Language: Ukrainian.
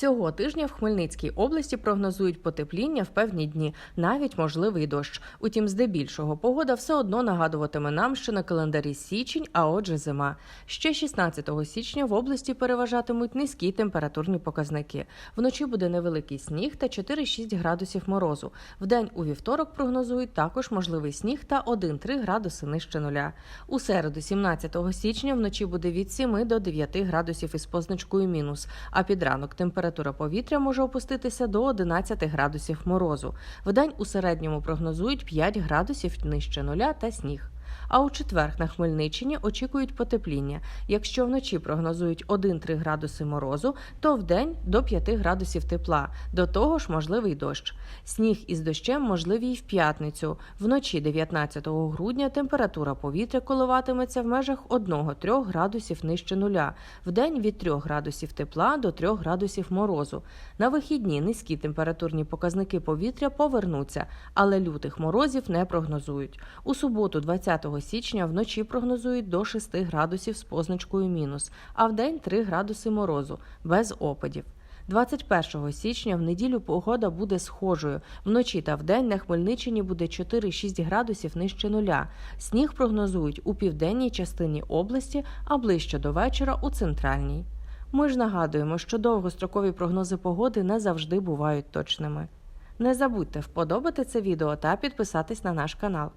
Цього тижня в Хмельницькій області прогнозують потепління в певні дні, навіть можливий дощ. Утім, здебільшого погода все одно нагадуватиме нам, що на календарі січень, а отже, зима. Ще 16 січня в області переважатимуть низькі температурні показники. Вночі буде невеликий сніг та 4-6 градусів морозу. Вдень у вівторок прогнозують також можливий сніг та 1-3 градуси нижче нуля. У середу, 17 січня, вночі буде від 7 до 9 градусів із позначкою мінус, а під ранок температура повітря може опуститися до 11 градусів морозу. Вдень у середньому прогнозують 5 градусів нижче нуля та сніг. А у четвер на Хмельниччині очікують потепління. Якщо вночі прогнозують 1-3 градуси морозу, то вдень до 5 градусів тепла. До того ж можливий дощ. Сніг із дощем можливий і в п'ятницю. Вночі 19 грудня температура повітря коливатиметься в межах 1-3 градусів нижче нуля. Вдень від 3 градусів тепла до 3 градусів морозу. На вихідні низькі температурні показники повітря повернуться, але лютих морозів не прогнозують. У суботу, 20 січня, вночі прогнозують до 6 градусів з позначкою мінус, а вдень 3 градуси морозу без опадів. 21 січня в неділю погода буде схожою. Вночі та вдень на Хмельниччині буде 4-6 градусів нижче нуля. Сніг прогнозують у південній частині області, а ближче до вечора у центральній. Ми ж нагадуємо, що довгострокові прогнози погоди не завжди бувають точними. Не забудьте вподобати це відео та підписатись на наш канал.